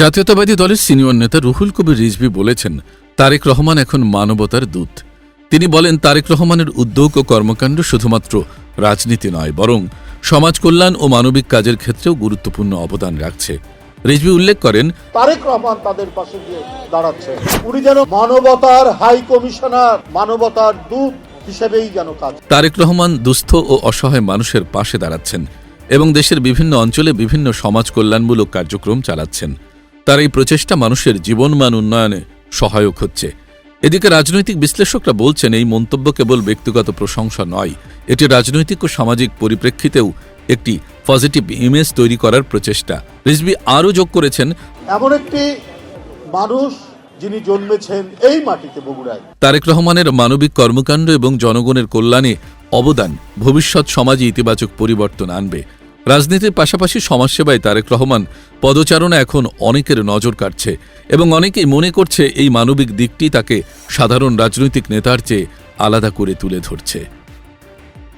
জাতীয়তাবাদী দলের সিনিয়র নেতা রুহুল কবির রিজভি বলেছেন তারেক রহমান এখন মানবতার দূত। তিনি বলেন তারেক রহমানের উদ্যোগ ও কর্মকাণ্ড শুধুমাত্র রাজনীতি নয় বরং সমাজ কল্যাণ ও মানবিক কাজের ক্ষেত্রেও গুরুত্বপূর্ণ অবদান রাখছে। রিজভি উল্লেখ করেন তারেক রহমান তাদের পাশে গিয়ে দাঁড়াচ্ছে। উনি যেন মানবতার হাই কমিশনার মানবতার দূত হিসেবেই যেন কাজ তারেক রহমান দুস্থ ও অসহায় মানুষের পাশে দাঁড়াচ্ছেন এবং দেশের বিভিন্ন অঞ্চলে বিভিন্ন সমাজ কল্যাণমূলক কার্যক্রম চালাচ্ছেন। তার এই প্রচেষ্টা মানুষের জীবনমান উন্নয়নে সহায়ক হচ্ছে। এদিকে রাজনৈতিক বিশ্লেষকরা বলছেন এই মন্তব্য কেবল ব্যক্তিগত প্রশংসা নয় এটি রাজনৈতিক ও সামাজিক পরিপ্রেক্ষিতেও একটি পজিটিভ ইমেজ তৈরি করার প্রচেষ্টা। রিজবি আরও যোগ করেছেন এমন একটি মানুষ যিনি জন্মেছেন এই মাটিতে বগুড়ায়। তারেক রহমানের মানবিক কর্মকাণ্ড এবং জনগণের কল্যাণে অবদান ভবিষ্যৎ সমাজে ইতিবাচক পরিবর্তন আনবে। রাজনীতির পাশাপাশি সমাজসেবায় তারেক রহমান পদচারণা এখন অনেকের নজর কাটছে এবং অনেকেই মনে করছে এই মানবিক দিকটি তাকে সাধারণ রাজনৈতিক নেতার চেয়ে আলাদা করে তুলে ধরছে।